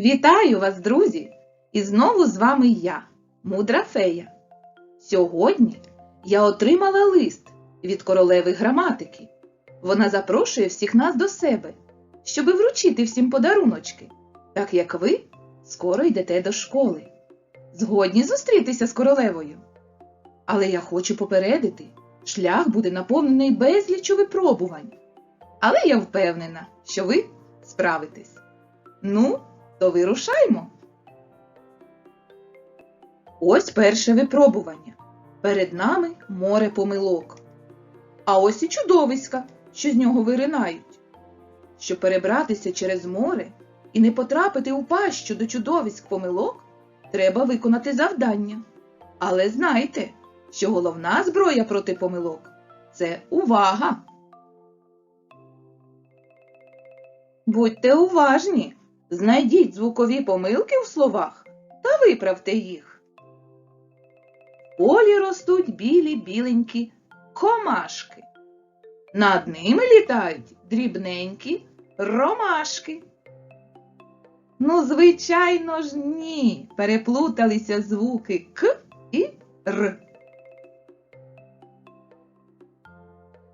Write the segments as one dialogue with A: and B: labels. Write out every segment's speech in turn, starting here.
A: Вітаю вас, друзі! І знову з вами я, мудра фея. Сьогодні я отримала лист від королеви граматики. Вона запрошує всіх нас до себе, щоби вручити всім подаруночки, так як ви скоро йдете до школи. Згодні зустрітися з королевою. Але я хочу попередити, шлях буде наповнений безлічу випробувань. Але я впевнена, що ви справитесь. Ну, то вирушаймо. Ось перше випробування. Перед нами море помилок. А ось і чудовиська, що з нього виринають. Щоб перебратися через море і не потрапити у пащу до чудовиськ помилок, треба виконати завдання. Але знайте, що головна зброя проти помилок це увага. Будьте уважні, знайдіть звукові помилки в словах та виправте їх. В полі ростуть білі біленькі комашки. Над ними літають дрібненькі ромашки. Ну, звичайно ж, ні. Переплуталися звуки К і Р.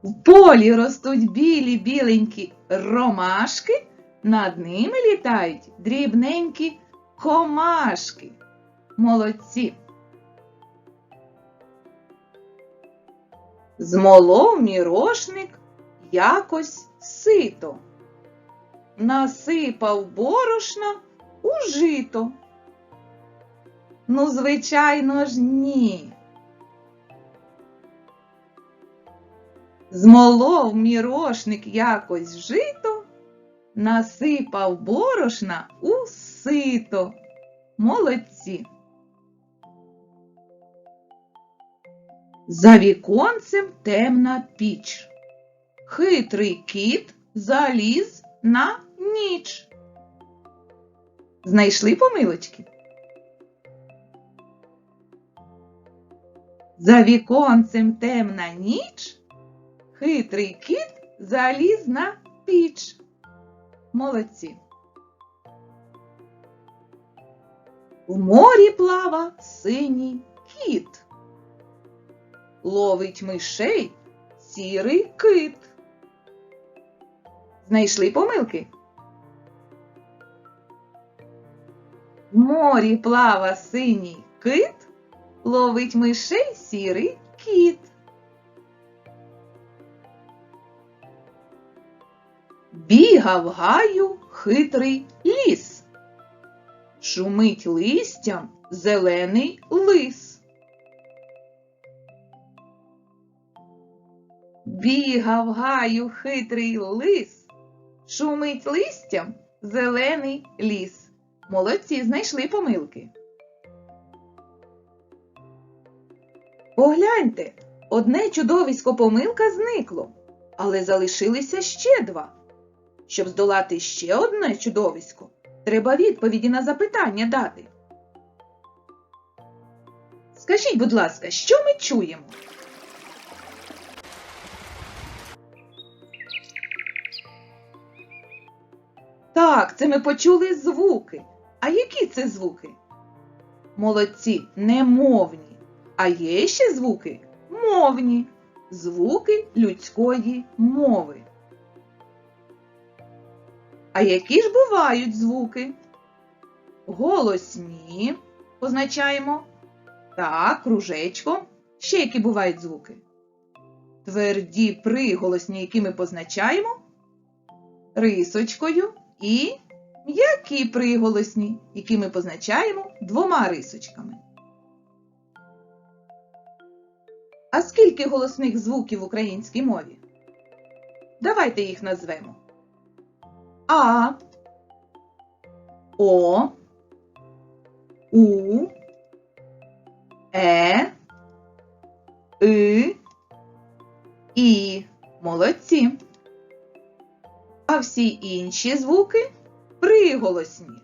A: В полі ростуть білі біленькі ромашки, над ними літають дрібненькі комашки. Молодці. Змолов мірошник якось сито. Насипав борошна у жито. Ну, звичайно ж, ні. Змолов мірошник якось жито, насипав борошна у сито. Молодці. За віконцем темна піч. Хитрий кіт заліз на ніч. Знайшли помилочки? За віконцем темна ніч. Хитрий кіт заліз на піч. Молодці. В морі плава синій кіт. Ловить мишей сірий кит. Знайшли помилки? В морі плава синій кит, ловить мишей сірий кіт. Бігав гаю хитрий ліс. Шумить листям зелений лис. Бігав гаю хитрий лис. Шумить листям зелений ліс. Молодці знайшли помилки. Погляньте, одне чудовисько помилка зникло, але залишилися ще два. Щоб здолати ще одне чудовисько, треба відповіді на запитання дати. Скажіть, будь ласка, що ми чуємо? Так, це ми почули звуки. А які це звуки? Молодці, немовні. А є ще звуки мовні. Звуки людської мови. А які ж бувають звуки? Голосні позначаємо. Так, кружечком. Ще які бувають звуки? Тверді приголосні, які ми позначаємо рисочкою, і м'які приголосні, які ми позначаємо двома рисочками. А скільки голосних звуків в українській мові? Давайте їх назвемо. А, О, У, Е, И, І. Молодці. А всі інші звуки приголосні,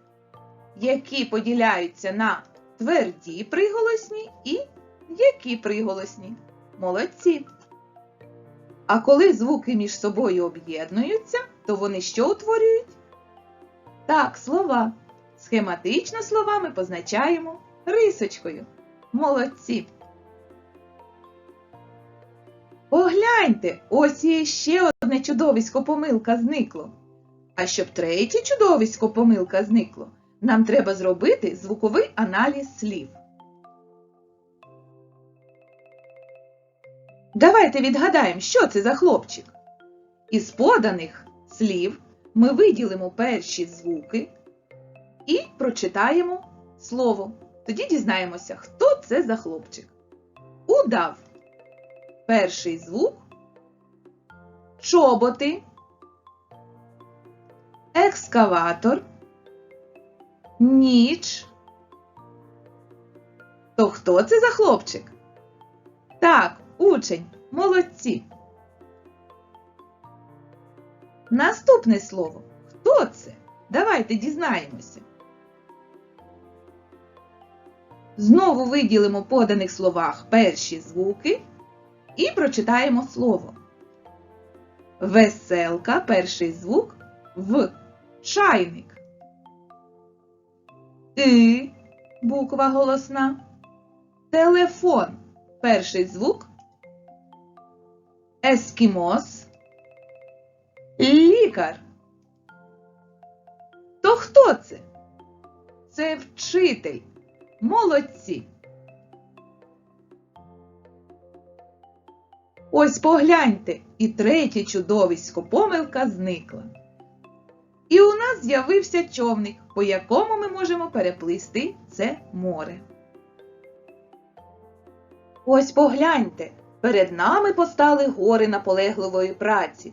A: які поділяються на тверді приголосні і м'які приголосні. Молодці. А коли звуки між собою об'єднуються, то вони що утворюють? Так, слова. Схематично слова ми позначаємо рисочкою. Молодці! Погляньте, ось і ще одне чудовисько помилка зникло. А щоб третє чудовисько помилка зникло, нам треба зробити звуковий аналіз слів. Давайте відгадаємо, що це за хлопчик. Із поданих слів ми виділимо перші звуки і прочитаємо слово. Тоді дізнаємося, хто це за хлопчик. Удав. Перший звук. Чоботи. Екскаватор. Ніч. То хто це за хлопчик? Так, учень, молодці. Наступне слово. Хто це? Давайте дізнаємося. Знову виділимо в поданих словах перші звуки і прочитаємо слово. Веселка перший звук в чайник. И буква голосна. Телефон перший звук. Ескімос. Лікар. То хто це? Це вчитель. Молодці. Ось погляньте, і третє чудовисько помилка зникла. І у нас з'явився човник, по якому ми можемо переплисти це море. Ось погляньте, перед нами постали гори наполегливої праці.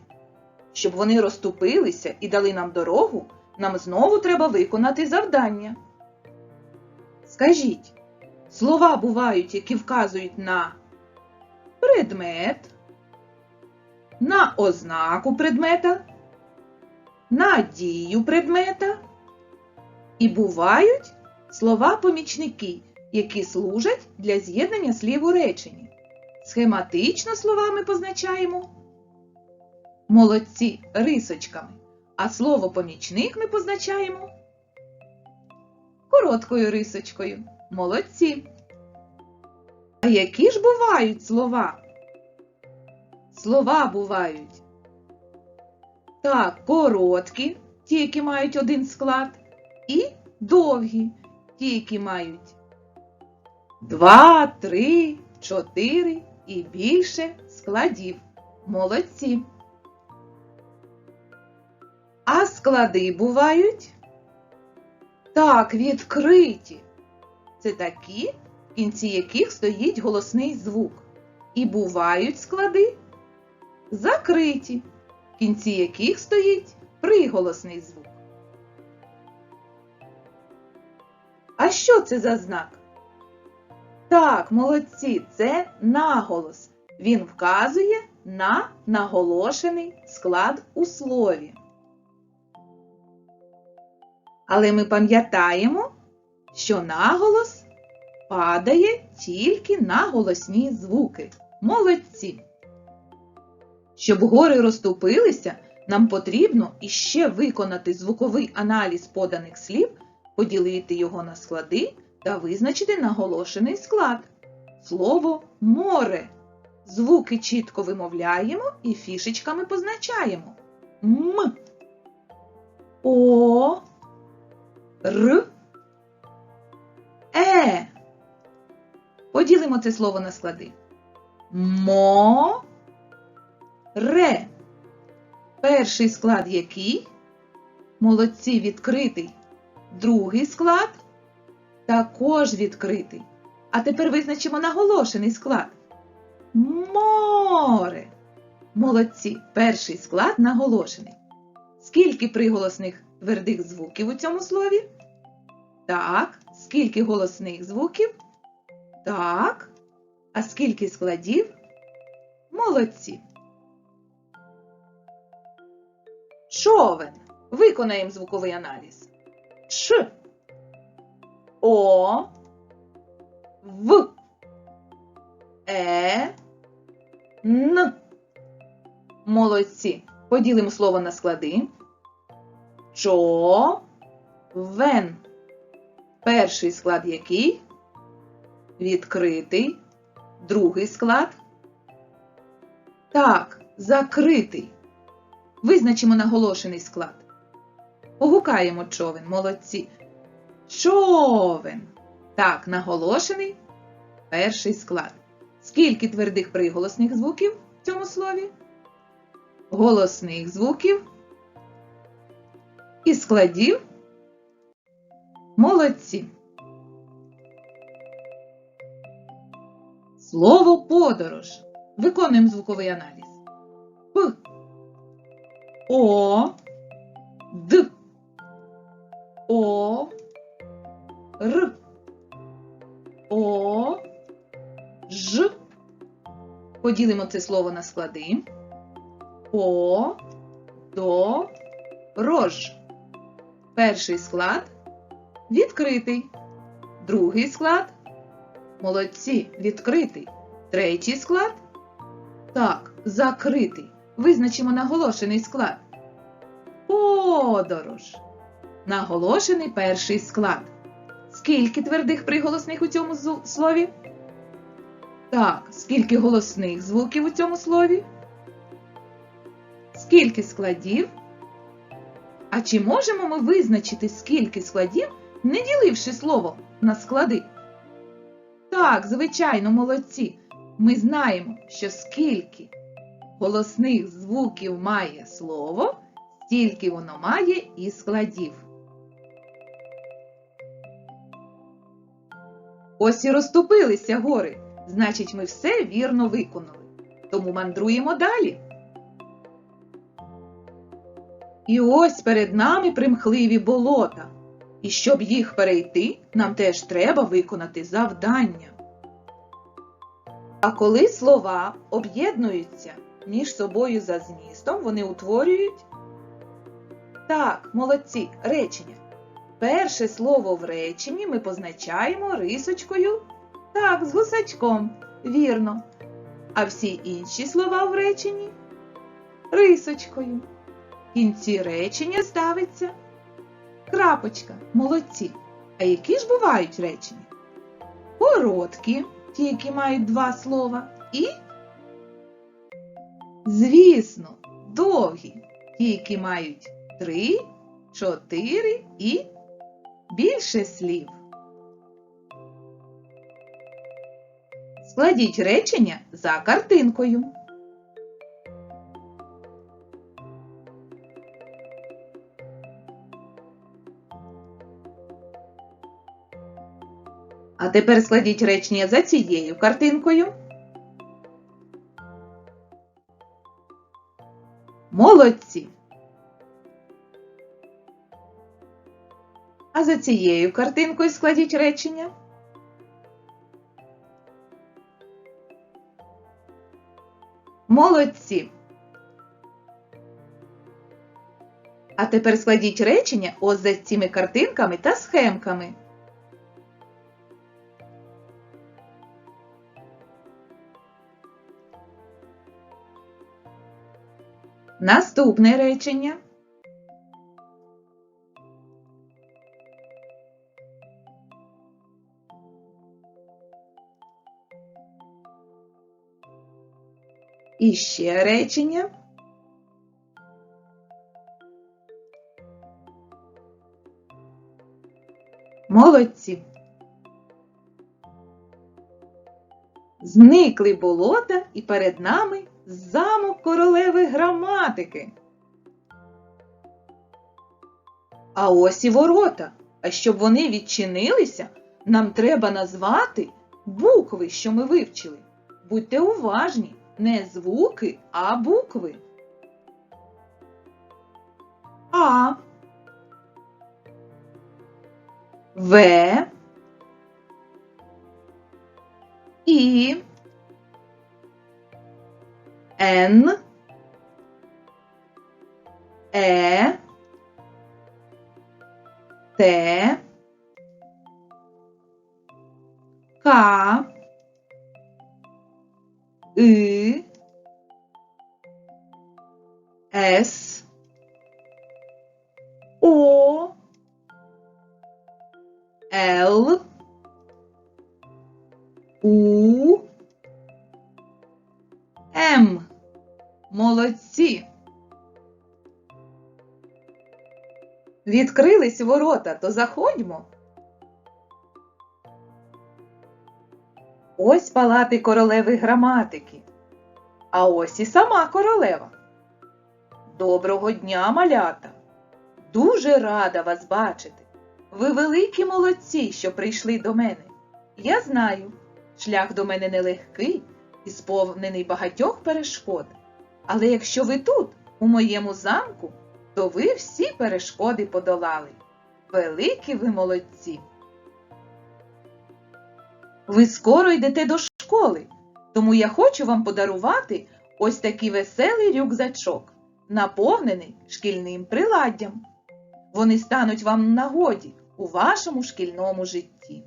A: Щоб вони розступилися і дали нам дорогу, нам знову треба виконати завдання. Скажіть, слова бувають, які вказують на предмет, на ознаку предмета, на дію предмета. І бувають слова-помічники, які служать для з'єднання слів у реченні. Схематично словами позначаємо молодці рисочками, а слово помічник ми позначаємо короткою рисочкою. Молодці. А які ж бувають слова? Слова бувають так, короткі, ті, які мають один склад, і довгі, ті, які мають два, три, чотири і більше складів. Молодці. А склади бувають так, відкриті. Це такі, в кінці яких стоїть голосний звук. І бувають склади закриті, в кінці яких стоїть приголосний звук. А що це за знак? Так, молодці, це наголос. Він вказує на наголошений склад у слові. Але ми пам'ятаємо, що наголос падає тільки на голосні звуки. Молодці! Щоб гори розступилися, нам потрібно іще виконати звуковий аналіз поданих слів, поділити його на склади та визначити наголошений склад. Слово море. Звуки чітко вимовляємо і фішечками позначаємо. М. О. Р. Е. Поділимо це слово на склади. Мо. Ре. Перший склад який? Молодці відкритий. Другий склад також відкритий. А тепер визначимо наголошений склад. Море. Молодці. Перший склад наголошений. Скільки приголосних твердих звуків у цьому слові? Так. Скільки голосних звуків? Так. А скільки складів? Молодці. Човен. Виконаємо звуковий аналіз. Ш. О. В. Е. Н. Молодці. Поділимо слово на склади. Чо. Вен. Перший склад який? Відкритий. Другий склад. Так, закритий. Визначимо наголошений склад. Погукаємо човен, молодці. Човен. Так, наголошений перший склад. Скільки твердих приголосних звуків в цьому слові? Голосних звуків і складів. Молодці. Слово подорож. Виконуємо звуковий аналіз. П. О. Д. О. Р. О. Ж. Поділимо це слово на склади. О. До. Рож. Перший склад відкритий. Другий склад молодці, відкритий. Третій склад так, закритий. Визначимо наголошений склад. Подорож. Наголошений перший склад. Скільки твердих приголосних у цьому слові? Так, скільки голосних звуків у цьому слові? Скільки складів? А чи можемо ми визначити, скільки складів, не діливши слово на склади? Так, звичайно, молодці. Ми знаємо, що скільки голосних звуків має слово, стільки воно має і складів. Ось і розступилися гори. Значить, ми все вірно виконали. Тому мандруємо далі. І ось перед нами примхливі болота. І щоб їх перейти, нам теж треба виконати завдання. А коли слова об'єднуються між собою за змістом, вони утворюють так, молодці, речення. Перше слово в реченні ми позначаємо рисочкою так, з гусачком. Вірно. А всі інші слова в реченні рисочкою. Кінці речення ставиться крапочка. Молодці. А які ж бувають речення? Короткі, ті, які мають два слова, і, звісно, довгі, ті, які мають три, чотири і більше слів. Складіть речення за картинкою. А тепер складіть речення за цією картинкою. Молодці. А за цією картинкою складіть речення. Молодці. А тепер складіть речення ось за цими картинками та схемками. Наступне речення. І ще речення. Молодці. Зникли болота і перед нами замок королеви граматики. А ось і ворота. А щоб вони відчинилися, нам треба назвати букви, що ми вивчили. Будьте уважні, не звуки, а букви. А. В. І. Н. Е. Т. Відкрились ворота, то заходьмо. Ось палати королеви граматики. А ось і сама королева. Доброго дня, малята! Дуже рада вас бачити. Ви великі молодці, що прийшли до мене. Я знаю, шлях до мене нелегкий і сповнений багатьох перешкод. Але якщо ви тут, у моєму замку, то ви всі перешкоди подолали. Великі ви молодці. Ви скоро йдете до школи, тому я хочу вам подарувати ось такий веселий рюкзачок, наповнений шкільним приладдям. Вони стануть вам нагоді у вашому шкільному житті.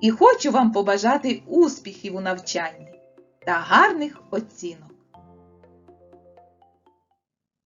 A: І хочу вам побажати успіхів у навчанні та гарних оцінок.